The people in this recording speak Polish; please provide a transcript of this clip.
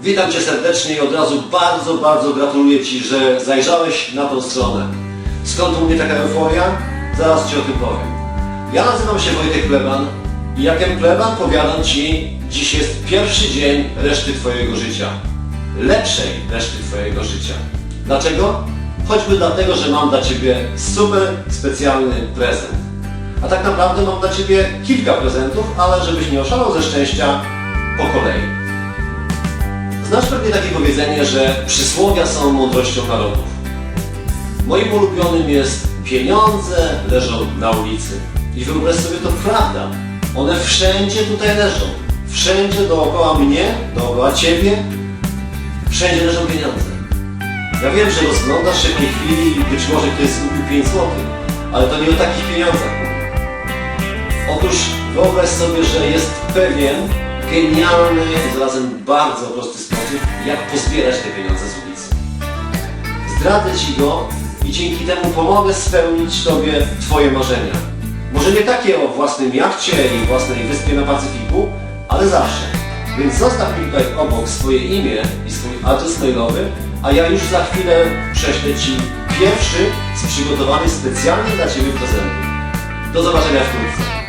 Witam Cię serdecznie i od razu bardzo, bardzo gratuluję Ci, że zajrzałeś na tą stronę. Skąd u mnie taka euforia? Zaraz Ci o tym powiem. Ja nazywam się Wojtek Pleban i jakem pleban powiadam Ci, dziś jest pierwszy dzień reszty Twojego życia. Lepszej reszty Twojego życia. Dlaczego? Choćby dlatego, że mam dla Ciebie super specjalny prezent. A tak naprawdę mam dla Ciebie kilka prezentów, ale żebyś nie oszalał ze szczęścia, po kolei. Znasz pewnie takie powiedzenie, że przysłowia są mądrością narodów. Moim ulubionym jest pieniądze leżą na ulicy. I wyobraź sobie, to prawda. One wszędzie tutaj leżą. Wszędzie dookoła mnie, dookoła Ciebie, wszędzie leżą pieniądze. Ja wiem, że rozglądasz się w tej chwili i być może ktoś zgubił 5 zł, ale to nie o takich pieniądzach. Otóż wyobraź sobie, że jest pewien genialny, zarazem bardzo prosty sposób, jak pozbierać te pieniądze z ulicy. Zdradzę Ci go i dzięki temu pomogę spełnić Tobie Twoje marzenia. Może nie takie o własnym jachcie i własnej wyspie na Pacyfiku, ale zawsze. Więc zostaw mi tutaj obok swoje imię i swój adres mailowy, a ja już za chwilę prześlę Ci pierwszy z przygotowanych specjalnie dla Ciebie prezentu. Do zobaczenia wkrótce.